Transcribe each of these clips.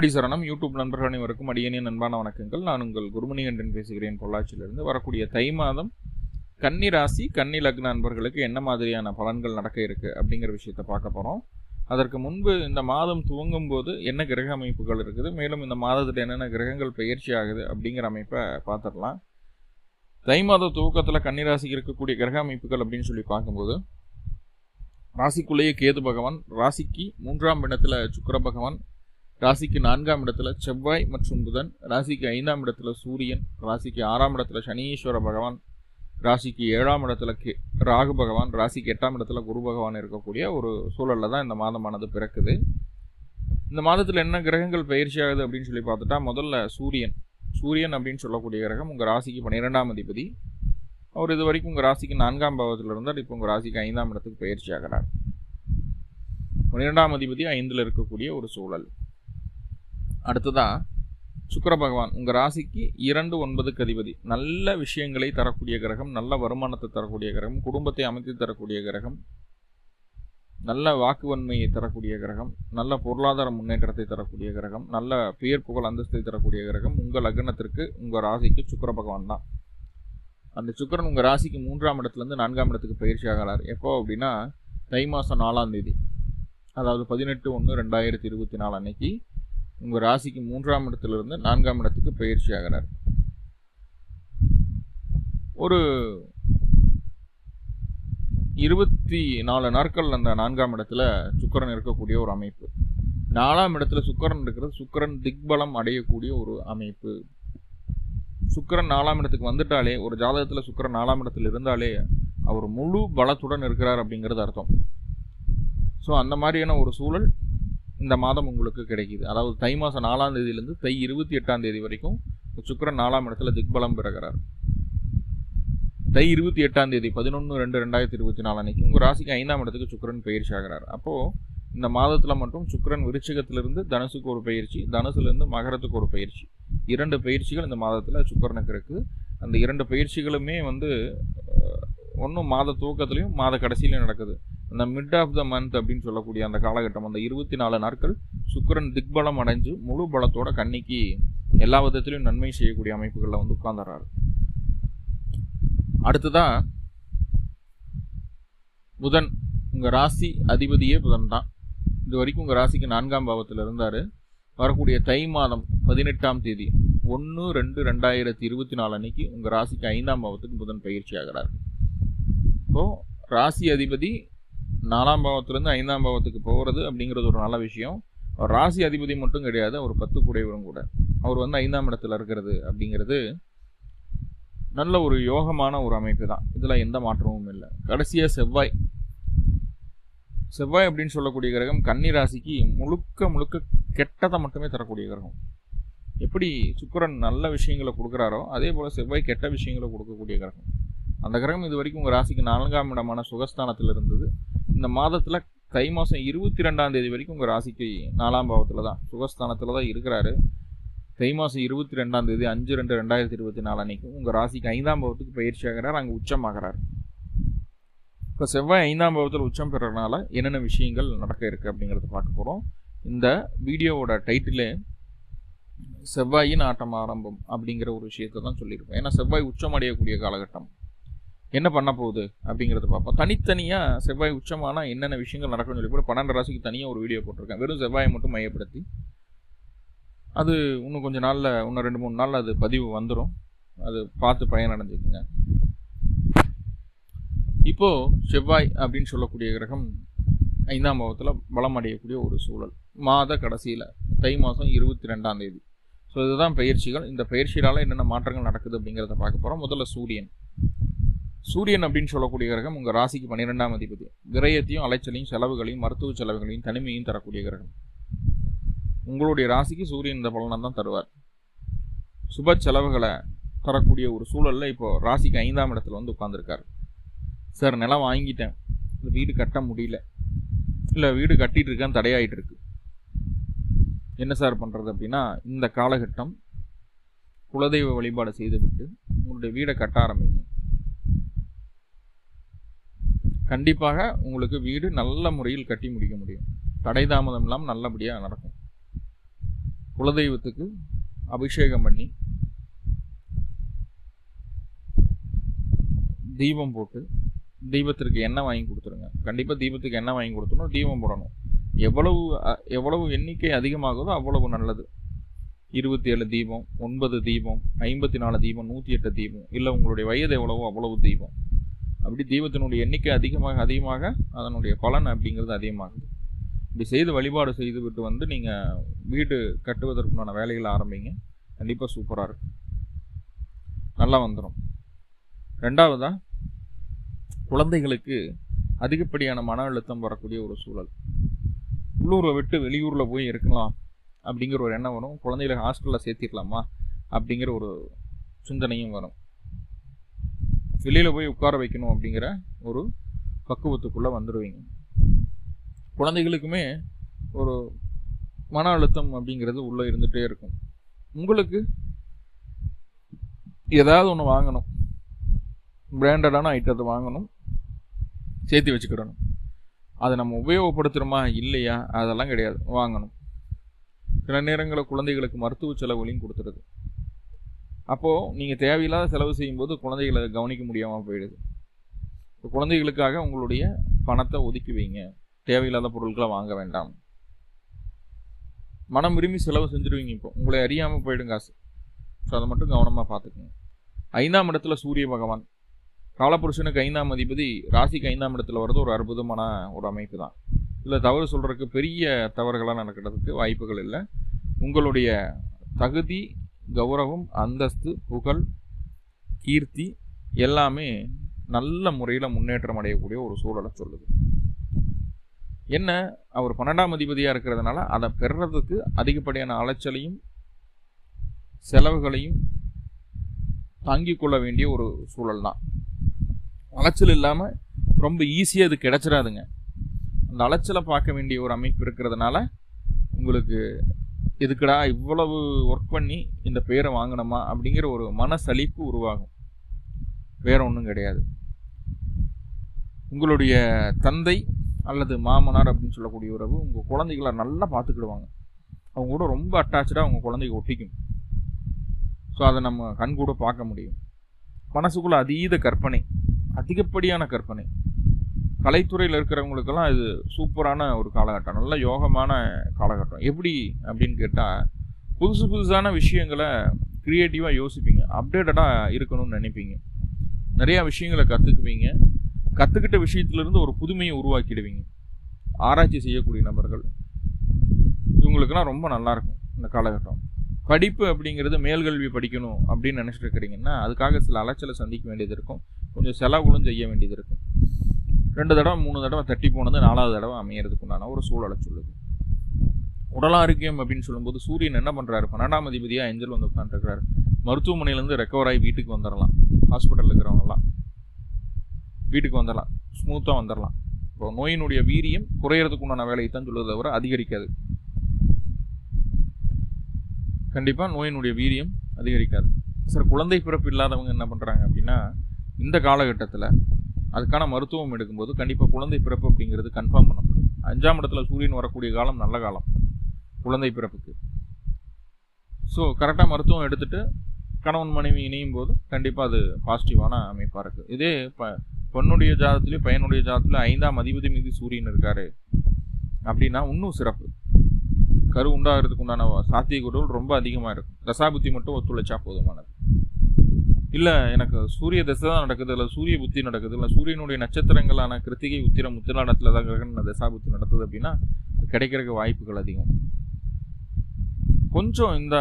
குருவடி சரணம். யூடியூப் நண்பர்கள் அனைவருக்கும் அடியனின் நண்பான வணக்கங்கள். நான் உங்கள் குருமணிகண்டன் பேசுகிறேன். பொள்ளாச்சியிலிருந்து வரக்கூடிய தை மாதம் கன்னி ராசி கன்னி லக்ன நண்பர்களுக்கு என்ன மாதிரியான பலன்கள் நடக்க இருக்கு அப்படிங்கிற விஷயத்தை பார்க்க போகிறோம் அதற்கு முன்பு இந்த மாதம் துவங்கும் போது என்ன கிரக அமைப்புகள் இருக்குது மேலும் இந்த மாதத்தில் என்னென்ன கிரகங்கள் பயிற்சி ஆகுது அப்படிங்கிற அமைப்பை பார்த்துடலாம். தை மாத துவக்கத்தில் கன்னிராசிக்கு இருக்கக்கூடிய கிரக அமைப்புகள் அப்படின்னு சொல்லி பார்க்கும்போது ராசிக்குள்ளேயே கேது பகவான் ராசிக்கு மூன்றாம் இடத்துல சுக்கர பகவான் ராசிக்கு நான்காம் இடத்துல செவ்வாய் மற்றும் புதன் ராசிக்கு ஐந்தாம் இடத்துல சூரியன் ராசிக்கு ஆறாம் இடத்துல சனீஸ்வர பகவான் ராசிக்கு ஏழாம் இடத்துல கே ராகு பகவான் ராசிக்கு எட்டாம் இடத்துல குரு பகவான் இருக்கக்கூடிய ஒரு சூழலில் தான் இந்த மாதமானது பிறக்குது. இந்த மாதத்தில் என்ன கிரகங்கள் பயிற்சி ஆகுது அப்படின்னு சொல்லி பார்த்துட்டா முதல்ல சூரியன். சூரியன் அப்படின்னு சொல்லக்கூடிய கிரகம் உங்கள் ராசிக்கு பன்னிரெண்டாம் அதிபதி. அவர் இது வரைக்கும் உங்கள் ராசிக்கு நான்காம் பாவத்தில் இருந்தால் இப்போ உங்கள் ராசிக்கு ஐந்தாம் இடத்துக்கு பயிற்சி ஆகிறார். பன்னிரெண்டாம் அதிபதி ஐந்தில் இருக்கக்கூடிய ஒரு சூழல். அடுத்ததா சுக்கர பகவான் உங்கள் ராசிக்கு இரண்டு ஒன்பதுக்கு அதிபதி. நல்ல விஷயங்களை தரக்கூடிய கிரகம் நல்ல வருமானத்தை தரக்கூடிய கிரகம் குடும்பத்தை அமைத்து தரக்கூடிய கிரகம் நல்ல வாக்குவன்மையை தரக்கூடிய கிரகம் நல்ல பொருளாதார முன்னேற்றத்தை தரக்கூடிய கிரகம் நல்ல பெயர் புகழ் அந்தஸ்தை தரக்கூடிய கிரகம் உங்கள் லக்னத்திற்கு உங்கள் ராசிக்கு சுக்கர பகவான் தான். அந்த சுக்கரன் உங்கள் ராசிக்கு மூன்றாம் இடத்துலேருந்து நான்காம் இடத்துக்கு பயிற்சி ஆகிறார். எப்போ அப்படின்னா தை மாதம் நாலாம் தேதி. அதாவது பதினெட்டு ஒன்று ரெண்டாயிரத்தி இருபத்தி நாலு அன்னைக்கு உங்கள் ராசிக்கு மூன்றாம் இடத்திலிருந்து நான்காம் இடத்துக்கு பயிற்சி ஆகிறார் ஒரு இருபத்தி நாலு நாட்கள் அந்த நான்காம் இடத்துல சுக்கரன் இருக்கக்கூடிய ஒரு அமைப்பு. நாலாம் இடத்துல சுக்கரன் இருக்கிறது சுக்கரன் திக்பலம் அடையக்கூடிய ஒரு அமைப்பு. சுக்கரன் நாலாம் இடத்துக்கு வந்துட்டாலே ஒரு ஜாதகத்தில் சுக்கரன் நாலாம் இடத்துல இருந்தாலே அவர் முழு பலத்துடன் இருக்கிறார் அப்படிங்கிறது அர்த்தம். ஸோ அந்த மாதிரியான ஒரு சூழல் இந்த மாதம் உங்களுக்கு கிடைக்கிது. அதாவது தை மாதம் நாலாம் தேதியிலேருந்து தை இருபத்தி எட்டாம் தேதி வரைக்கும் சுக்கரன் நாலாம் இடத்துல திக்பலம் பெறுகிறார். தை இருபத்தி எட்டாம் தேதி பதினொன்று ரெண்டு ரெண்டாயிரத்தி இருபத்தி நாலு அன்னைக்கு உங்கள் ராசிக்கு ஐந்தாம் இடத்துக்கு சுக்கரன் பயிற்சி ஆகிறார். அப்போது இந்த மாதத்தில் மட்டும் சுக்கரன் விருச்சிகத்திலிருந்து தனுசுக்கு ஒரு பயிற்சி தனுசுலேருந்து மகரத்துக்கு ஒரு பயிற்சி. இரண்டு பயிற்சிகள் இந்த மாதத்தில் சுக்கரனுக்கு இருக்குது அந்த இரண்டு பயிற்சிகளுமே வந்து ஒன்றும் மாத துவக்கத்துலேயும் மாத கடைசியிலையும் நடக்குது. அந்த மிட் ஆஃப் த மந்த் அப்படின்னு சொல்லக்கூடிய அந்த காலகட்டம் அந்த இருபத்தி நாலு நாட்கள் சுக்கரன் திக்பலம் அடைஞ்சு முழு பலத்தோட கன்னிக்கு எல்லா விதத்திலையும் நன்மை செய்யக்கூடிய அமைப்புகளில் வந்து உட்கார்ந்துறாரு. அடுத்ததான் புதன். உங்கள் ராசி அதிபதியே புதன் தான். இது வரைக்கும் உங்கள் ராசிக்கு நான்காம் பாவத்தில் இருந்தார். வரக்கூடிய தை மாதம் பதினெட்டாம் தேதி ஒன்று ரெண்டு ரெண்டாயிரத்தி இருபத்தி நாலு அன்னைக்கு உங்கள் ராசிக்கு ஐந்தாம் பாவத்துக்கு புதன் பயிற்சி ஆகிறார். இப்போது ராசி அதிபதி நாலாம் பாவத்திலேருந்து ஐந்தாம் பாவத்துக்கு போகிறது அப்படிங்கிறது ஒரு நல்ல விஷயம். அவர் ராசி அதிபதி மட்டும் கிடையாது அவர் பத்து கூடையவரும் கூட. அவர் வந்து ஐந்தாம் இடத்துல இருக்கிறது அப்படிங்கிறது நல்ல ஒரு யோகமான ஒரு அமைப்பு தான். இதில் எந்த மாற்றமும் இல்லை. கடைசியாக செவ்வாய். செவ்வாய் அப்படின்னு சொல்லக்கூடிய கிரகம் கன்னி ராசிக்கு முழுக்க முழுக்க கெட்டதை மட்டுமே தரக்கூடிய கிரகம். எப்படி சுக்கரன் நல்ல விஷயங்களை கொடுக்குறாரோ அதே போல் செவ்வாய் கெட்ட விஷயங்களை கொடுக்கக்கூடிய கிரகம். அந்த கிரகம் இது வரைக்கும் உங்கள் ராசிக்கு நான்காம் இடமான சுகஸ்தானத்தில் இருந்தது இந்த மாதத்தில் தை மாதம் இருபத்தி ரெண்டாம் தேதி வரைக்கும் உங்கள் ராசிக்கு நாலாம் பாவத்தில் தான் சுகஸ்தானத்தில் தான் இருக்கிறாரு. தை மாதம் இருபத்தி ரெண்டாம் தேதி அஞ்சு ரெண்டு ரெண்டாயிரத்தி இருபத்தி நாலு அன்றைக்கும் உங்கள் ராசிக்கு ஐந்தாம் பாவத்துக்கு பயிற்சி ஆகிறார் அங்கே உச்சமாகிறார் இப்போ செவ்வாய் ஐந்தாம் பாவத்தில் உச்சம் பெறறதுனால என்னென்ன விஷயங்கள் நடக்க இருக்குது அப்படிங்கிறத பார்க்க போகிறோம் இந்த வீடியோவோட டைட்டிலே செவ்வாயின் ஆட்டம் ஆரம்பம் அப்படிங்கிற ஒரு விஷயத்தை தான் சொல்லியிருப்போம் ஏன்னா செவ்வாய் உச்சம் அடையக்கூடிய காலகட்டம். என்ன பண்ண போகுது அப்படிங்கிறத பார்ப்போம். தனித்தனியாக செவ்வாய் உச்சமானால் என்னென்ன விஷயங்கள் நடக்கும்னு சொல்லி கூட பன்னெண்டு ராசிக்கு தனியாக ஒரு வீடியோ போட்டிருக்கேன். வெறும் செவ்வாயை மட்டும் மையப்படுத்தி. அது இன்னும் கொஞ்சம் நாளில் இன்னும் ரெண்டு மூணு நாளில் அது பதிவு வந்துடும் அது பார்த்து பயனடைஞ்சுக்குங்க. இப்போது செவ்வாய் அப்படின்னு சொல்லக்கூடிய கிரகம் ஐந்தாம் பாவத்தில் பலம் அடையக்கூடிய ஒரு சூழல். மாத கடைசியில் தை மாதம் இருபத்தி ரெண்டாம் தேதி. ஸோ இதுதான் பயிற்சிகள். இந்த பயிற்சியால் என்னென்ன மாற்றங்கள் நடக்குது அப்படிங்கிறத பார்க்க போகிறோம் முதல்ல சூரியன். சூரியன் அப்படின்னு சொல்லக்கூடிய கிரகம் உங்கள் ராசிக்கு பன்னிரெண்டாம் அதிபதி. விரயத்தையும் அலைச்சலையும் செலவுகளையும் மருத்துவ செலவுகளையும் தனிமையும் தரக்கூடிய கிரகம். உங்களுடைய ராசிக்கு சூரியன் இந்த பலனை தான் தருவார். சுப செலவுகளை தரக்கூடிய ஒரு சூழலில் இப்போ ராசிக்கு ஐந்தாம் இடத்துல வந்து உட்காந்துருக்காரு சார் நிலம் வாங்கிட்டேன். இந்த வீடு கட்ட முடியல. இல்லை வீடு கட்டிகிட்டு இருக்கேன் தடையாயிட்டு இருக்கு. என்ன சார் பண்ணுறது அப்படின்னா இந்த காலகட்டம் குலதெய்வ வழிபாடு செய்துவிட்டு உங்களுடைய வீடை கட்ட ஆரம்பிங்க. கண்டிப்பாக உங்களுக்கு வீடு நல்ல முறையில் கட்டி முடிக்க முடியும். தடை தாமதம் இல்லாமல் நல்லபடியாக நடக்கும். குலதெய்வத்துக்கு அபிஷேகம் பண்ணி தீபம் போட்டு தீபத்திற்கு எண்ணெய் வாங்கி கொடுத்துருங்க. கண்டிப்பாக தீபத்துக்கு எண்ணெய் வாங்கி கொடுத்துணும் தீபம் போடணும். எவ்வளவு எவ்வளவு எண்ணிக்கை அதிகமாகுதோ அவ்வளவு நல்லது. இருபத்தி ஏழு தீபம் ஒன்பது தீபம் ஐம்பத்தி நாலு தீபம் நூற்றி எட்டு தீபம் இல்லை உங்களுடைய வயது எவ்வளவோ அவ்வளவு தீபம். அப்படி தீபத்தினுடைய எண்ணிக்கை அதிகமாக அதிகமாக அதனுடைய பலன் அப்படிங்கிறது அதிகமாகுது. இப்படி செய்து வழிபாடு செய்து விட்டு வந்து நீங்கள் வீடு கட்டுவதற்குண்டான வேலைகளை ஆரம்பிங்க. கண்டிப்பாக சூப்பராக இருக்கும் நல்லா வந்துடும் ரெண்டாவதாக குழந்தைகளுக்கு அதிகப்படியான மன அழுத்தம் வரக்கூடிய ஒரு சூழல். உள்ளூரை விட்டு வெளியூரில் போய் இருக்கலாம் அப்படிங்கிற ஒரு எண்ணம் வரும். குழந்தைகளை ஹாஸ்டலில் சேர்த்திடலாமா அப்படிங்கிற ஒரு சிந்தனையும் வரும். வெளியில் போய் உட்கார வைக்கணும் அப்படிங்கிற ஒரு பக்குவத்துக்குள்ளே வந்துடுவீங்க குழந்தைகளுக்குமே ஒரு மன அழுத்தம் அப்படிங்கிறது உள்ளே இருந்துகிட்டே இருக்கும். உங்களுக்கு ஏதாவது ஒன்று வாங்கணும். பிராண்டடான ஐட்டத்தை வாங்கணும். சேர்த்து வச்சுக்கிடணும். அதை நம்ம உபயோகப்படுத்துகிறோமா இல்லையா? அதெல்லாம் கிடையாது. வாங்கணும். சில நேரங்களில் குழந்தைகளுக்கு மருத்துவ செலவுகளையும் கொடுத்துருது அப்போது நீங்கள் தேவையில்லாத செலவு செய்யும்போது குழந்தைகளை கவனிக்க முடியாமல் போயிடுது. இப்போ குழந்தைகளுக்காக உங்களுடைய பணத்தை ஒதுக்கி வைங்க. தேவையில்லாத பொருட்களை வாங்க வேண்டாம். மனம் விரும்பி செலவு செஞ்சுருவீங்க இப்போ. உங்களை அறியாமல் போயிடும் காசு. ஸோ அதை மட்டும் கவனமாக பார்த்துக்கோங்க. ஐந்தாம் இடத்துல சூரிய பகவான். காலபுருஷனுக்கு ஐந்தாம் அதிபதி ராசிக்கு ஐந்தாம் இடத்துல வர்றது ஒரு அற்புதமான ஒரு அமைப்பு தான். இதில் தவறு சொல்கிறதுக்கு பெரிய தவறுகளாக நடக்கிறதுக்கு வாய்ப்புகள் இல்லை. உங்களுடைய தகுதி கௌரவம் அந்தஸ்து புகழ் கீர்த்தி எல்லாமே நல்ல முறையில் முன்னேற்றம் அடையக்கூடிய ஒரு சூழலை சொல்லுது. என்ன? அவர் பன்னெண்டாம் அதிபதியாக இருக்கிறதுனால அதை பெறுறதுக்கு அதிகப்படியான அலைச்சலையும் செலவுகளையும் தாங்கிக் கொள்ள வேண்டிய ஒரு சூழல் தான். அலைச்சல் இல்லாமல் ரொம்ப ஈஸியாக அது கிடச்சிடாதுங்க. அந்த அலைச்சலை பார்க்க வேண்டிய ஒரு அமைப்பு இருக்கிறதுனால உங்களுக்கு எதுக்குடா இவ்வளவு ஒர்க் பண்ணி இந்த பேரை வாங்கினோமா? அப்படிங்கிற ஒரு மனசலிப்பு உருவாகும். வேற ஒன்றும் கிடையாது. உங்களுடைய தந்தை அல்லது மாமனார் அப்படின்னு சொல்லக்கூடிய உறவு உங்கள் குழந்தைகளை நல்லா பார்த்துக்கிடுவாங்க. அவங்க கூட ரொம்ப அட்டாச்சாக அவங்க குழந்தைக்கு ஒட்டிக்கும். ஸோ அதை நம்ம கண் கூட பார்க்க முடியும். மனசுக்குள்ள அதீத கற்பனை அதிகப்படியான கற்பனை. கலைத்துறையில் இருக்கிறவங்களுக்கெல்லாம் இது சூப்பரான ஒரு காலகட்டம் நல்ல யோகமான காலகட்டம். எப்படி அப்படின்னு கேட்டால் புதுசு புதுசான விஷயங்களை க்ரியேட்டிவாக யோசிப்பீங்க அப்டேட்டடாக இருக்கணும்னு நினைப்பீங்க. நிறையா விஷயங்களை கற்றுக்குவீங்க கற்றுக்கிட்ட விஷயத்துலேருந்து ஒரு புதுமையை உருவாக்கிடுவீங்க. ஆராய்ச்சி செய்யக்கூடிய நபர்கள் இவங்களுக்கெல்லாம் ரொம்ப நல்லாயிருக்கும் இந்த காலகட்டம். படிப்பு அப்படிங்கிறது மேல்கல்வி படிக்கணும் அப்படின்னு நினச்சிட்டு இருக்கிறீங்கன்னா அதுக்காக சில அலைச்சலை சந்திக்க வேண்டியது இருக்கும். கொஞ்சம் செலவுகளும் செய்ய வேண்டியது இருக்கும். ரெண்டு தடவை மூணு தடவை தட்டி போனது நாலாவது தடவை அமையறதுக்கு உண்டான ஒரு சூழலை சொல்லுது. உடல் ஆரோக்கியம் அப்படின்னு சொல்லும்போது சூரியன் என்ன பண்ணுறாரு பன்னெண்டாம் அதிபதியாக ஏஞ்சல் வந்து உட்காந்துருக்கிறாரு மருத்துவமனையிலேருந்து ரெக்கவர் ஆகி வீட்டுக்கு வந்துடலாம் ஹாஸ்பிட்டலில் இருக்கிறவங்கலாம் வீட்டுக்கு வந்துடலாம் ஸ்மூத்தாக வந்துடலாம் இப்போ நோயினுடைய வீரியம் குறையிறதுக்கு உண்டான வேலையை தான் சொல்லுவதை தவிர அதிகரிக்காது. கண்டிப்பாக நோயினுடைய வீரியம் அதிகரிக்காது. சார் குழந்தை பிறப்பு இல்லாதவங்க என்ன பண்ணுறாங்க அப்படின்னா இந்த காலகட்டத்தில் அதுக்கான மருத்துவம் எடுக்கும்போது கண்டிப்பாக குழந்தை பிறப்பு அப்படிங்கிறது கன்ஃபார்ம் பண்ணப்படும். அஞ்சாம் இடத்துல சூரியன் வரக்கூடிய காலம் நல்ல காலம். குழந்தை பிறப்புக்கு. ஸோ கரெக்டாக மருத்துவம் எடுத்துகிட்டு கணவன் மனைவி இணையும் போது கண்டிப்பாக அது பாசிட்டிவான அமைப்பாக இருக்குது இதே ப பொண்ணுடைய ஜாதத்துலேயும் பையனுடைய ஜாதத்தில் ஐந்தாம் அதிபதி மீது சூரியன் இருக்கார் அப்படின்னா இன்னும் சிறப்பு. கரு உண்டாகிறதுக்கு உண்டான சாத்தியக்கூறுகள் ரொம்ப அதிகமாக இருக்கும். தசாபுத்தி மட்டும் ஒத்துழைச்சா போதுமானது. இல்லை எனக்கு சூரிய தசை தான் நடக்குது இல்லை சூரிய புத்தி நடக்குது இல்லை சூரியனுடைய நட்சத்திரங்களான கிருத்திகை உத்திரம் உத்திராடத்தில் தான் கிரகண தசாபுத்தி நடத்துது அப்படின்னா கிடைக்கிறதுக்கு வாய்ப்புகள் அதிகம். கொஞ்சம் இந்த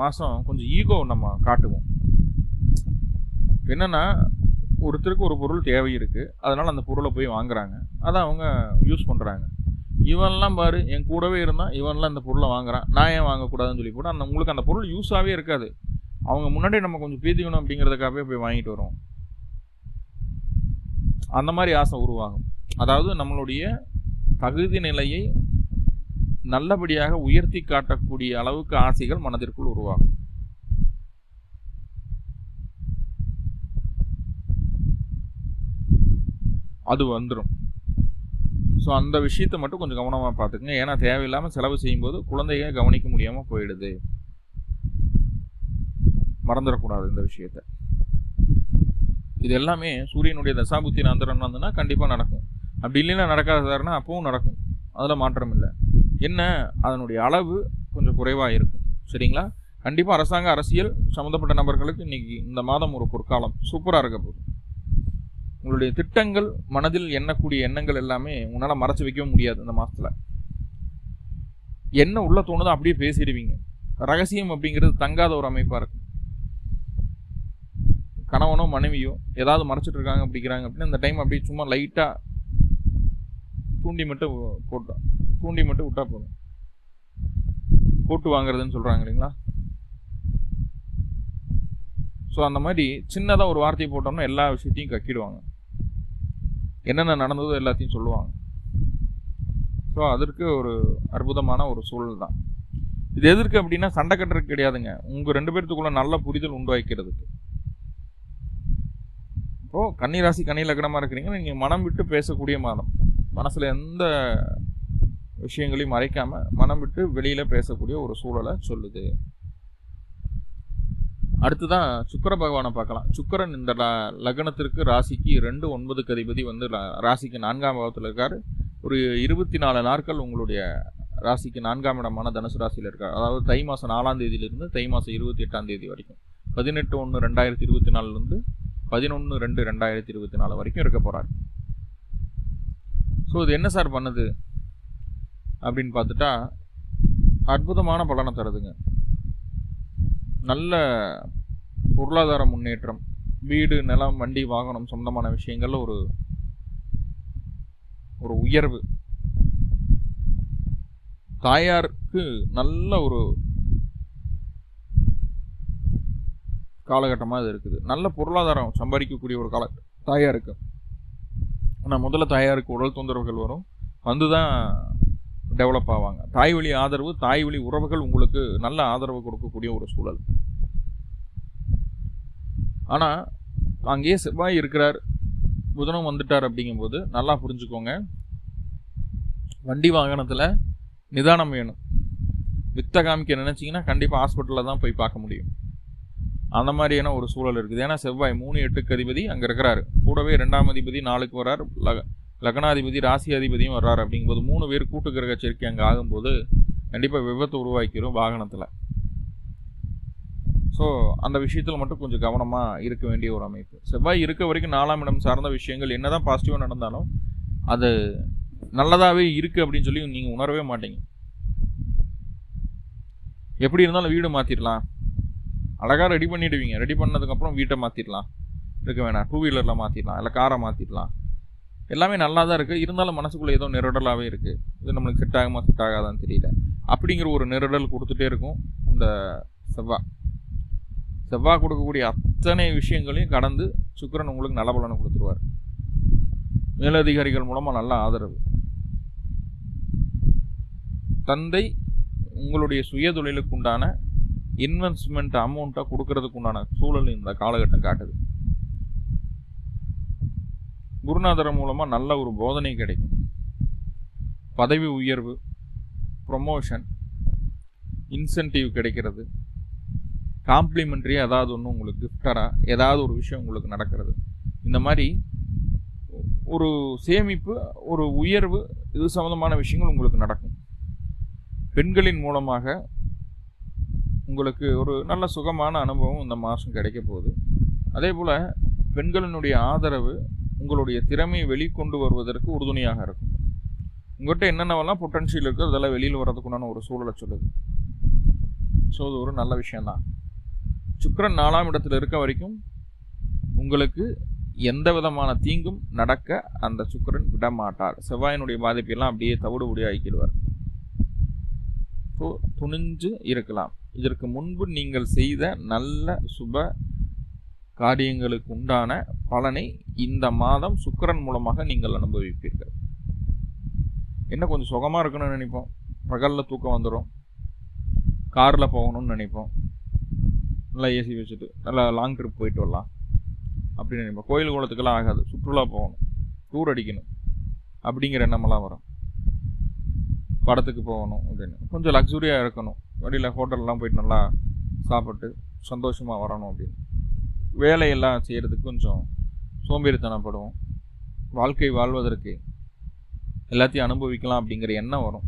மாதம் கொஞ்சம் ஈகோ நம்ம காட்டுவோம். என்னென்னா ஒருத்தருக்கு ஒரு பொருள் தேவை இருக்குது அதனால் அந்த பொருளை போய் வாங்குறாங்க. அதை அவங்க யூஸ் பண்ணுறாங்க இவன்லாம் பாரு என் கூடவே இருந்தால் இவன்லாம் இந்த பொருளை வாங்குறான் நான் ஏன் வாங்கக்கூடாதுன்னு சொல்லி கூட அந்த உங்களுக்கு அந்த பொருள் யூஸாகவே இருக்காது. அவங்க முன்னாடி நம்ம கொஞ்சம் பீதிக்கணும் அப்படிங்கிறதுக்காகவே போய் வாங்கிட்டு வரோம் அந்த மாதிரி ஆசை உருவாகும். அதாவது நம்மளுடைய தகுதி நிலையை நல்லபடியாக உயர்த்தி காட்டக்கூடிய அளவுக்கு ஆசைகள் மனதிற்குள் உருவாகும். அது வந்துடும் ஸோ அந்த விஷயத்தை மட்டும் கொஞ்சம் கவனமாக பார்த்துக்குங்க. ஏன்னா தேவையில்லாமல் செலவு செய்யும்போது குழந்தைய கவனிக்க முடியாமல் போயிடுது. மறந்துடக்கூடாது இந்த விஷயத்த. இது எல்லாமே சூரியனுடைய தசாபுத்தி நந்தரம் வந்ததுன்னா கண்டிப்பாக நடக்கும். அப்படி இல்லைன்னா நடக்காதாருன்னா அப்பவும் நடக்கும். அதில் மாற்றம் இல்லை. என்ன? அதனுடைய அளவு கொஞ்சம் குறைவாக இருக்கும். சரிங்களா? கண்டிப்பாக அரசாங்க அரசியல் சம்மந்தப்பட்ட நபர்களுக்கு இன்னைக்கு இந்த மாதம் ஒரு பொற்காலம். சூப்பராக இருக்க போகுது. உங்களுடைய திட்டங்கள் மனதில் எண்ணக்கூடிய எண்ணங்கள் எல்லாமே உன்னால் மறைச்சி வைக்கவும் முடியாது இந்த மாதத்தில் என்ன உள்ள தோணுதோ அப்படியே பேசிடுவீங்க. ரகசியம் அப்படிங்கிறது தங்காத ஒரு அமைப்பாக இருக்கும். கணவனோ மனைவியோ ஏதாவது மறைச்சிட்டு இருக்காங்க அப்படிங்கிறாங்க அப்படின்னு அந்த டைம் அப்படியே சும்மா லைட்டாக தூண்டி மட்டும் போட்டோம் தூண்டி மட்டும் விட்டா போதும். போட்டு வாங்குறதுன்னு சொல்கிறாங்க இல்லைங்களா? ஸோ அந்த மாதிரி சின்னதாக ஒரு வார்த்தையை போட்டோம்னா எல்லா விஷயத்தையும் கக்கிடுவாங்க. என்னென்ன நடந்ததோ எல்லாத்தையும் சொல்லுவாங்க. ஸோ அதற்கு ஒரு அற்புதமான ஒரு சூழல் தான். இது எதற்கு அப்படின்னா சண்டை கட்டுறதுக்கு கிடையாதுங்க. உங்கள் ரெண்டு பேர்த்துக்குள்ள நல்ல புரிதல் உண்டு வைக்கிறதுக்கு இப்போது கன்னிராசி கன்னி லக்னமாக இருக்கிறீங்க நீங்கள் மனம் விட்டு பேசக்கூடிய மாதம். மனசில் எந்த விஷயங்களையும் மறைக்காமல் மனம் விட்டு வெளியில் பேசக்கூடிய ஒரு சூழலை சொல்லுது. அடுத்துதான் சுக்கர பகவானை பார்க்கலாம். சுக்கரன் இந்த லக்னத்திற்கு ராசிக்கு ரெண்டு ஒன்பதுக்கு அதிபதி வந்து ராசிக்கு நான்காம் பாவத்தில் இருக்கார். ஒரு இருபத்தி நாலு நாட்கள் உங்களுடைய ராசிக்கு நான்காம் இடமான தனுசு ராசியில் இருக்கார். அதாவது தை மாதம் நாலாம் தேதியிலிருந்து தை மாதம் இருபத்தி எட்டாம் தேதி வரைக்கும். பதினெட்டு ஒன்று ரெண்டாயிரத்தி இருபத்தி நாலுலேருந்து பதினொன்று ரெண்டு ரெண்டாயிரத்தி இருபத்தி நாலு வரைக்கும் இருக்க போகிறார் ஸோ இது என்ன சார் பண்ணுது? அப்படின்னு பார்த்துட்டா அற்புதமான பலனை தருதுங்க. நல்ல பொருளாதார முன்னேற்றம் வீடு நிலம் வண்டி வாகனம் சொந்தமான விஷயங்கள்ல ஒரு ஒரு உயர்வு. தாயாருக்கு நல்ல ஒரு காலகட்டமாக இது இருக்குது. நல்ல பொருளாதாரம் சம்பாதிக்கக்கூடிய ஒரு கால தாயாருக்கு ஆனால் முதல்ல தாயாருக்கு உடல் தொந்தரவுகள் வரும். வந்து தான் டெவலப் ஆவாங்க. தாய் வழி ஆதரவு தாய் வழி உறவுகள் உங்களுக்கு நல்ல ஆதரவு கொடுக்கக்கூடிய ஒரு சூழல். ஆனால் அங்கேயே செவ்வாய் இருக்கிறார். புதனம் வந்துட்டார் அப்படிங்கும்போது நல்லா புரிஞ்சுக்கோங்க. வண்டி வாகனத்தில் நிதானம் வேணும். வித்த காமிக்க நினச்சிங்கன்னா கண்டிப்பாக ஹாஸ்பிட்டலில் தான் போய் பார்க்க முடியும். அந்த மாதிரியான ஒரு சூழல் இருக்குது. ஏன்னா செவ்வாய் மூணு எட்டுக்கு அதிபதி அங்கே இருக்கிறாரு. கூடவே ரெண்டாம் அதிபதி நாளுக்கு வர்றார். லக லக்னாதிபதி ராசி அதிபதியும் வர்றாரு. அப்படிங்கும்போது மூணு பேர் கூட்டு கிரக சேர்க்கை அங்கே ஆகும்போது கண்டிப்பாக விபத்து உருவாக்கிடும் வாகனத்தில். ஸோ அந்த விஷயத்தில் மட்டும் கொஞ்சம் கவனமாக இருக்க வேண்டிய ஒரு அமைப்பு. செவ்வாய் இருக்க வரைக்கும் நாலாம் இடம் சார்ந்த விஷயங்கள் என்ன தான் பாசிட்டிவாக நடந்தாலும் அது நல்லதாகவே இருக்குது அப்படின்னு சொல்லி நீங்கள் உணரவே மாட்டீங்க. எப்படி இருந்தாலும் வீடு மாற்றிடலாம் அழகாக ரெடி பண்ணிடுவீங்க. ரெடி பண்ணதுக்கப்புறம் வீட்டை மாற்றிடலாம் இருக்க வேணாம். டூ வீலரில் மாற்றிடலாம் இல்லை காரை மாற்றிடலாம் எல்லாமே நல்லா தான் இருக்குது இருந்தாலும் மனசுக்குள்ளே ஏதோ நெருடலாகவே இருக்குது இது நம்மளுக்கு செட் ஆகுமா செட் ஆகாதான்னு தெரியல. அப்படிங்கிற ஒரு நெருடல் கொடுத்துட்டே இருக்கும் இந்த செவ்வாய் செவ்வாய் கொடுக்கக்கூடிய அத்தனை விஷயங்களையும் கடந்து சுக்கிரன் உங்களுக்கு நல்ல பலனை கொடுத்துருவார். மேலதிகாரிகள் மூலமாக நல்ல ஆதரவு. தந்தை உங்களுடைய சுய தொழிலுக்கு உண்டான இன்வெஸ்ட்மெண்ட் அமௌண்ட்டாக கொடுக்கறதுக்கு உண்டான சூழல் இந்த காலகட்டம் காட்டுது. குருநாதர் மூலமாக நல்ல ஒரு போதனை கிடைக்கும். பதவி உயர்வு ப்ரொமோஷன் இன்சென்டிவ் கிடைக்கிறது. காம்ப்ளிமெண்ட்ரி ஏதாவது ஒன்று உங்களுக்கு கிஃப்டராக ஏதாவது ஒரு விஷயம் உங்களுக்கு நடக்கிறது. இந்த மாதிரி ஒரு சேமிப்பு ஒரு உயர்வு இது சம்மந்தமான விஷயங்கள் உங்களுக்கு நடக்கும். பெண்களின் மூலமாக உங்களுக்கு ஒரு நல்ல சுகமான அனுபவம் இந்த மாதம் கிடைக்க போகுது அதே போல் பெண்களினுடைய ஆதரவு உங்களுடைய திறமையை வெளிக்கொண்டு வருவதற்கு உறுதுணையாக இருக்கும். உங்கள்கிட்ட என்னென்னவெல்லாம் பொட்டன்ஷியல் இருக்கோ அதெல்லாம் வெளியில் வர்றதுக்குண்டான ஒரு சூழலை சொல்லுது. ஸோ அது ஒரு நல்ல விஷயந்தான் சுக்கரன் நாலாம் இடத்துல இருக்க வரைக்கும் உங்களுக்கு எந்த விதமான தீங்கும் நடக்க அந்த சுக்கரன் விடமாட்டார். செவ்வாயினுடைய பாதிப்பெல்லாம் அப்படியே தவிடு ஆக்கிடுவார் ஸோ துணிஞ்சு இருக்கலாம். இதற்கு முன்பு நீங்கள் செய்த நல்ல சுப காரியங்களுக்கு உண்டான பலனை இந்த மாதம் சுக்கரன் மூலமாக நீங்கள் அனுபவிப்பீர்கள். என்ன கொஞ்சம் சுகமாக இருக்கணும்னு நினைப்போம். பகலில் தூக்கம் வந்துடும் காரில் போகணும்னு நினைப்போம். நல்லா ஏசி வச்சுட்டு நல்லா லாங் ட்ரிப் போயிட்டு வரலாம். அப்படின்னு நினைப்போம். கோயில் குளத்துக்கெல்லாம் ஆகாது. சுற்றுலா போகணும். டூர் அடிக்கணும். அப்படிங்கிற எண்ணமெல்லாம் வரும். படத்துக்கு போகணும் அப்படின்னு. கொஞ்சம் லக்ஸுரியாக இருக்கணும். வழியில் ஹோட்டல்லாம் போயிட்டு நல்லா சாப்பிட்டு சந்தோஷமாக வரணும் அப்படின்னு. வேலையெல்லாம் செய்கிறதுக்கு கொஞ்சம் சோம்பேறித்தனப்படுவோம். வாழ்க்கை வாழ்வதற்கு எல்லாத்தையும் அனுபவிக்கலாம் அப்படிங்கிற எண்ணம் வரும்.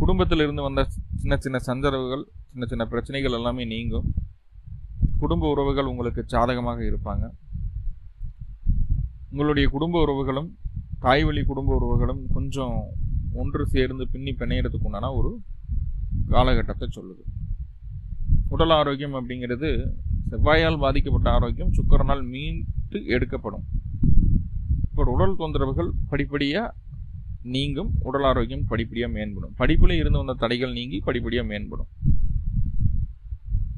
குடும்பத்தில் இருந்து வந்த சின்ன சின்ன சஞ்சரவுகள் சின்ன சின்ன பிரச்சனைகள் எல்லாமே நீங்கும். குடும்ப உறவுகள் உங்களுக்கு சாதகமாக இருப்பாங்க. உங்களுடைய குடும்ப உறவுகளும் தாய் வழி குடும்ப உறவுகளும் கொஞ்சம் ஒன்று சேர்ந்து பின்னி பிணையிறதுக்கு உண்டான ஒரு காலகட்டத்தை சொல்லுது. உடல் ஆரோக்கியம் அப்படிங்கிறது செவ்வாயால் பாதிக்கப்பட்ட ஆரோக்கியம் சுக்கரனால் மீண்டு எடுக்கப்படும். இப்போ உடல் தொந்தரவுகள் படிப்படியாக நீங்கும் உடல் ஆரோக்கியம் படிப்படியாக மேம்படும். படிப்பில் இருந்து வந்த தடைகள் நீங்கி படிப்படியாக மேம்படும்.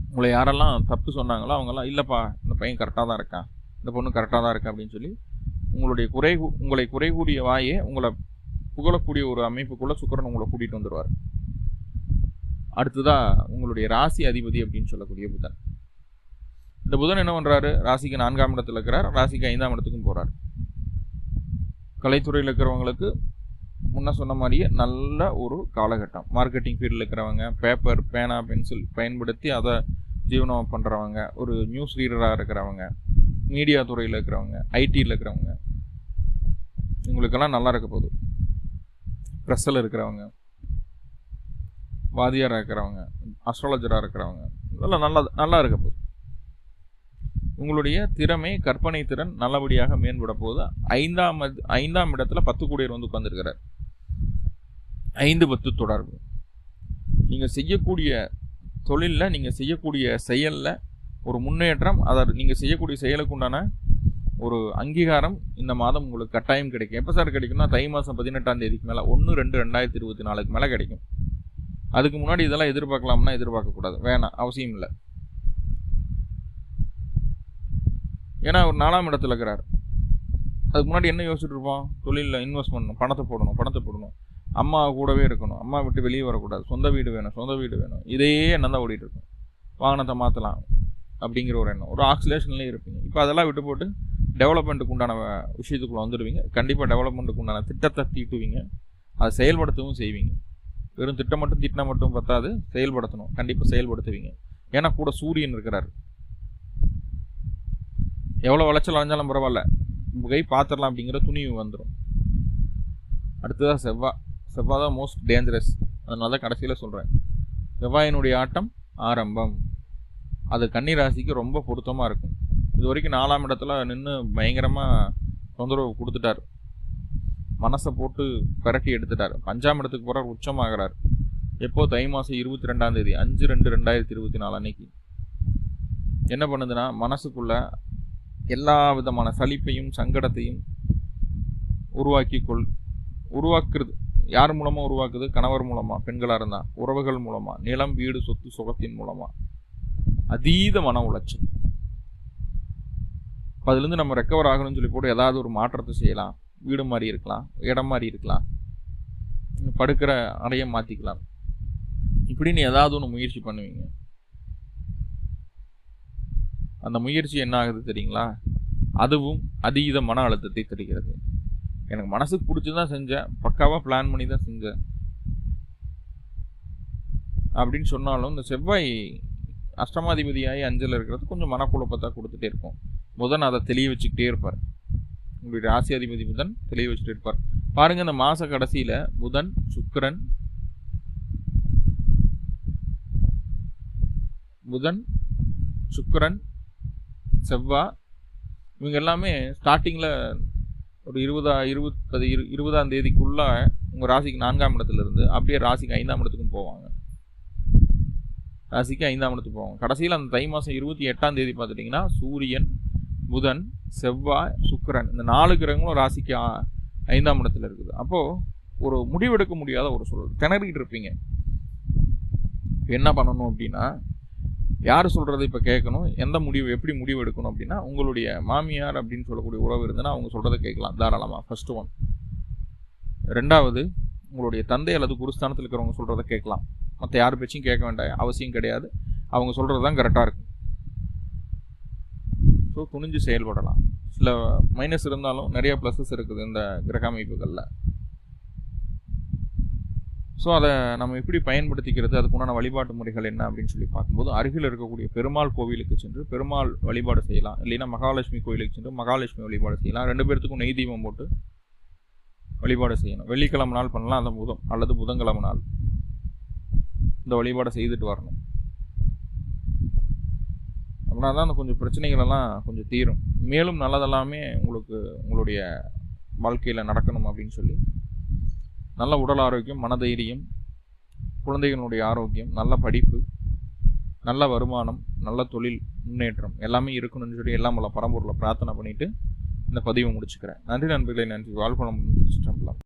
உங்களை யாரெல்லாம் தப்பு சொன்னாங்களோ அவங்கெல்லாம் இல்லைப்பா இந்த பையன் கரெக்டாக தான் இருக்கான். இந்த பொண்ணு கரெக்டாக தான் இருக்கா? அப்படின்னு சொல்லி உங்களுடைய குறை உங்களை குறை கூடிய வாயே உங்களை புகழக்கூடிய ஒரு அமைப்புக்குள்ள சுக்கரன் உங்களை கூட்டிகிட்டு வந்துடுவார் அடுத்ததாக உங்களுடைய ராசி அதிபதி அப்படின்னு சொல்லக்கூடிய புதன். இந்த புதன் என்ன பண்ணுறாரு ராசிக்கு நான்காம் இடத்துல இருக்கிறார். ராசிக்கு ஐந்தாம் இடத்துக்கும் போகிறார் கலைத்துறையில் இருக்கிறவங்களுக்கு முன்ன சொன்ன மாதிரியே நல்ல ஒரு காலகட்டம். மார்க்கெட்டிங் ஃபீல்டில் இருக்கிறவங்க பேப்பர் பேனா பென்சில் பயன்படுத்தி அதை ஜீவனம் பண்ணுறவங்க ஒரு நியூஸ் ரீடராக இருக்கிறவங்க மீடியா துறையில் இருக்கிறவங்க ஐடியில் இருக்கிறவங்க இவங்களுக்கெல்லாம் நல்லா இருக்க போகுது. ப்ரெஸ்ஸில் இருக்கிறவங்க. வாதியாராக இருக்கிறவங்க அஸ்ட்ராலஜராக இருக்கிறவங்க இதெல்லாம் நல்லா நல்லா இருக்க போகுது. உங்களுடைய திறமை கற்பனை திறன் நல்லபடியாக மேம்பட போது ஐந்தாம் ஐந்தாம் இடத்துல பத்து கூடியர் வந்து உட்காந்துருக்கிறார் ஐந்து பத்து தொடர்பு. நீங்கள் செய்யக்கூடிய தொழிலில் நீங்கள் செய்யக்கூடிய செயலில் ஒரு முன்னேற்றம் அதை நீங்கள் செய்யக்கூடிய செயலுக்கு உண்டான ஒரு அங்கீகாரம் இந்த மாதம் உங்களுக்கு கட்டாயம் கிடைக்கும். எப்போ சார் கிடைக்கும்னா தை மாதம் பதினெட்டாம் தேதிக்கு மேலே ஒன்று ரெண்டு ரெண்டாயிரத்தி இருபத்தி நாலுக்கு மேலே கிடைக்கும். அதுக்கு முன்னாடி இதெல்லாம் எதிர்பார்க்கலாம்னா எதிர்பார்க்கக்கூடாது. வேணாம். அவசியம் இல்லை. ஏன்னா அவர் நாலாம் இடத்துல இருக்கிறார். அதுக்கு முன்னாடி என்ன யோசிச்சுட்டு இருப்போம்? தொழிலில் இன்வெஸ்ட் பண்ணணும். பணத்தை போடணும். பணத்தை போடணும். அம்மா கூடவே இருக்கணும். அம்மா விட்டு வெளியே வரக்கூடாது. சொந்த வீடு வேணும். சொந்த வீடு வேணும். இதையே எண்ணம் தான் ஓடிட்டு இருக்கும். வாகனத்தை மாற்றலாம் அப்படிங்கிற ஒரு எண்ணம். ஒரு ஆக்சிலேஷன்லேயே இருப்பீங்க. இப்போ அதெல்லாம் விட்டு போட்டு டெவலப்மெண்ட்டுக்கு உண்டான விஷயத்துக்குள்ளே வந்துடுவீங்க. கண்டிப்பாக டெவலப்மெண்ட்டுக்கு உண்டான திட்டத்தை தீட்டுவீங்க. அதை செயல்படுத்தவும் செய்வீங்க. வெறும் திட்டம் மட்டும் திட்டினா மட்டும் பத்தாது செயல்படுத்தணும். கண்டிப்பாக செயல்படுத்துவீங்க. ஏன்னா கூட சூரியன் இருக்கிறார். எவ்வளோ விளைச்சல் அடைஞ்சாலும் பரவாயில்ல. கை பார்த்துடலாம் அப்படிங்கிற துணிவு வந்துடும் அடுத்ததாக செவ்வாய் செவ்வாய் தான் மோஸ்ட் டேஞ்சரஸ் அதனால தான் கடைசியில் சொல்கிறேன் செவ்வாயினுடைய ஆட்டம் ஆரம்பம். அது கன்னி ராசிக்கு ரொம்ப பொருத்தமாக இருக்கும். இது வரைக்கும் நாலாம் இடத்துல நின்று பயங்கரமாக தொந்தரவு கொடுத்துட்டார். மனசை போட்டு பிரட்டி எடுத்துட்டார். அஞ்சாம் இடத்துக்கு போகிறார் உச்சமாகிறார். எப்போ? தை மாதம் இருபத்தி ரெண்டாம் தேதி அஞ்சு ரெண்டு ரெண்டாயிரத்தி இருபத்தி நாலு அன்னைக்கு. என்ன பண்ணுதுன்னா மனசுக்குள்ள எல்லா விதமான சலிப்பையும் சங்கடத்தையும் உருவாக்கி கொள் உருவாக்குறது. யார் மூலமாக உருவாக்குது? கணவர் மூலமாக பெண்களாக இருந்தால் உறவுகள் மூலமாக நிலம் வீடு சொத்து சுகத்தின் மூலமாக அதீத மன உளைச்சல். அதுலேருந்து நம்ம ரெக்கவர் ஆகணும்னு சொல்லி போட்டு ஏதாவது ஒரு மாற்றத்தை செய்யலாம். வீடு மாதிரி இருக்கலாம் இடம் மாதிரி இருக்கலாம். படுக்கிற அறையை மாற்றிக்கலாம் இப்படின்னு ஏதாவது ஒன்று முயற்சி பண்ணுவீங்க. அந்த முயற்சி என்ன ஆகுது தெரியுங்களா? அதுவும் அதீத மன அழுத்தத்தை தருகிறது. எனக்கு மனசுக்கு பிடிச்சி தான் செஞ்சேன் பக்காவாக பிளான் பண்ணி தான் செஞ்சேன். அப்படின்னு சொன்னாலும் இந்த செவ்வாய் அஷ்டமாதிபதியாகி அஞ்சல் இருக்கிறது கொஞ்சம் மனக்குழப்பத்தை கொடுத்துட்டே இருக்கும். முதன் அதை தெளிய வச்சுக்கிட்டே இருப்பார். உங்களுடைய ராசி அதிபதி புதன் தெளிவு வச்சுட்டு இருப்பார். பாருங்க இந்த மாச கடைசியில புதன் சுக்கரன் புதன் சுக்கரன் செவ்வா இவங்க எல்லாமே ஸ்டார்டிங்கில் ஒரு இருபதா இருபது இரு இருபதாம் தேதிக்குள்ளே உங்கள் ராசிக்கு நான்காம் இடத்துலேருந்து அப்படியே ராசிக்கு ஐந்தாம் இடத்துக்கும் போவாங்க. ராசிக்கு ஐந்தாம் இடத்துக்கு போவாங்க. கடைசியில் அந்த தை மாதம் இருபத்தி எட்டாம் தேதி பார்த்துட்டிங்கன்னா சூரியன் புதன் செவ்வாய் சுக்கிரன் இந்த நாலு கிரகங்களும் ராசிக்கு ஐந்தாம் இடத்துல இருக்குது. அப்போது ஒரு முடிவெடுக்க முடியாத ஒரு சூழல். திணறிக்கிட்டு இருப்பீங்க. என்ன பண்ணணும் அப்படின்னா யார் சொல்கிறத இப்போ கேட்கணும்? எந்த முடிவு எப்படி முடிவு எடுக்கணும் அப்படின்னா உங்களுடைய மாமியார் அப்படின்னு சொல்லக்கூடிய உறவு இருந்ததுன்னா அவங்க சொல்கிறத கேட்கலாம். தாராளமாக ஃபஸ்ட்டு ஒன் ரெண்டாவது உங்களுடைய தந்தை அல்லது குருஸ்தானத்தில் இருக்கிறவங்க சொல்கிறத கேட்கலாம். மற்ற யார் பேச்சையும் கேட்க வேண்டாம். அவசியம் கிடையாது. அவங்க சொல்கிறது தான் கரெக்டாக இருக்கும். ஸோ துணிஞ்சு செயல்படலாம். சில மைனஸ் இருந்தாலும் நிறைய ப்ளஸஸ் இருக்குது இந்த கிரக அமைப்புகளில் ஸோ அதை நம்ம எப்படி பயன்படுத்திக்கிறது? அதுக்குண்டான வழிபாட்டு முறைகள் என்ன அப்படின்னு சொல்லி பார்க்கும்போது அருகில் இருக்கக்கூடிய பெருமாள் கோவிலுக்கு சென்று பெருமாள் வழிபாடு செய்யலாம். இல்லைன்னா மகாலட்சுமி கோவிலுக்கு சென்று மகாலட்சுமி வழிபாடு செய்யலாம். ரெண்டு பேர்த்துக்கும் நெய் தீபம் போட்டு வழிபாடு செய்யணும். வெள்ளிக்கிழமை நாள் பண்ணலாம். அந்த புதன் அல்லது புதன்கிழமை நாள் இந்த வழிபாடை செய்துட்டு வரணும். அப்படின்னா தான் அந்த கொஞ்சம் பிரச்சனைகள் எல்லாம் கொஞ்சம் தீரும். மேலும் நல்லதெல்லாமே உங்களுக்கு உங்களுடைய வாழ்க்கையில் நடக்கணும் அப்படின்னு சொல்லி நல்ல உடல் ஆரோக்கியம் மனதைரியம் குழந்தைகளுடைய ஆரோக்கியம் நல்ல படிப்பு நல்ல வருமானம் நல்ல தொழில் முன்னேற்றம் எல்லாமே இருக்கணும்னு சொல்லி எல்லாம் பல பரம்பூரில் பிரார்த்தனை பண்ணிவிட்டு இந்த பதிவை முடிச்சுக்கிறேன். நன்றி நண்பர்களே நன்றி. வாழ்வளம் திருச்சிற்றம்பலம்.